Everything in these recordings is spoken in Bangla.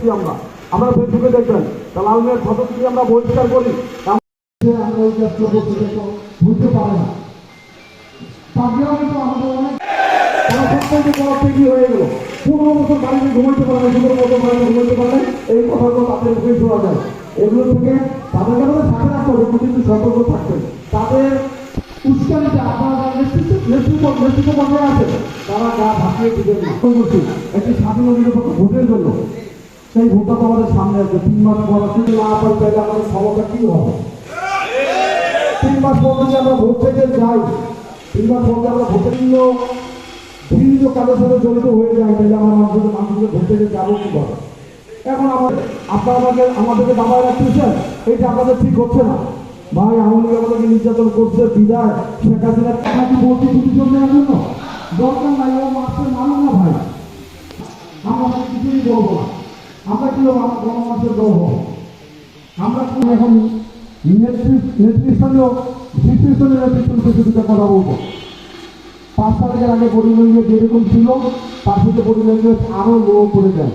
দেখছি আমরা। আমরা ফেসবুকে দেখবেন তা লালমিয়ার ফটো যদি আমরা বহিষ্কার করি তাহলে আমরা বুঝতে পারে না। আমাদের তারা এই কথাগুলো যায়। এগুলো থেকে আমাদের তাদের আছে, তারা গা ভাসিয়ে দিবেন একটি স্বাধীন ভোটের জন্য। সেই ভোটটা আমাদের সামনে আছে। তিন মাস পর যদি না পাই তাহলে আমাদের ক্ষমতা কি হবে? তিন মাস পর যদি আমরা ভোট থেকে যাই, তিন মাস পর আমরা ভোটের জন্য বিভিন্ন কাজের সাথে জড়িত হয়ে যায় তাহলে আমার মানুষের মানুষকে ভোট থেকে যাব কি করে? এখন আমাদের আপনারা আমাকে আমাদেরকে দাবায় রাখতেছেন এইটা আপনাদের ঠিক হচ্ছে না। ভাই, আওয়ামী লীগ আমাদেরকে নির্যাতন করছে, বিদায়। শেখ হাসিনা টাকা কি বলছি চলে যাওয়ার জন্য? দরকার নাই, ও মাসে মানুষ না ভাই। আমরা কিছুই বলব না। আমরা কি আমরা দল হব আমরা কি এখন নেতৃ- নেতৃস্থানীয় শীর্ষস্থানীয় নেতৃত্বের দুটা কথা বলব? পাঁচ তারিখের আগে বডিল্যাঙ্গুয়েজ যেরকম ছিল, তার সাথে বডি ল্যাঙ্গুয়েজ আরও লো করে দেয়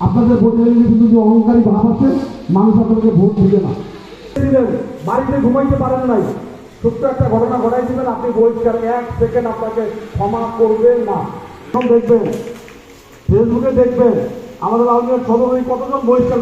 আপনাদের বডি ল্যাঙ্গুয়েজ যদি অহংকারী ভাব আছে, মানুষ আপনাদেরকে ভোট দিবে না। বাড়িতে ঘুমাইতে পারেন নাই। ছোট্ট একটা ঘটনা ঘটাই দিবেন আপনি বহিষ্কার এক সেকেন্ড আপনাকে ক্ষমা করবেন না। দেখবেন ফেসবুকে দেখবেন আমাদের আলমের সদরে কতজন বহিষ্কার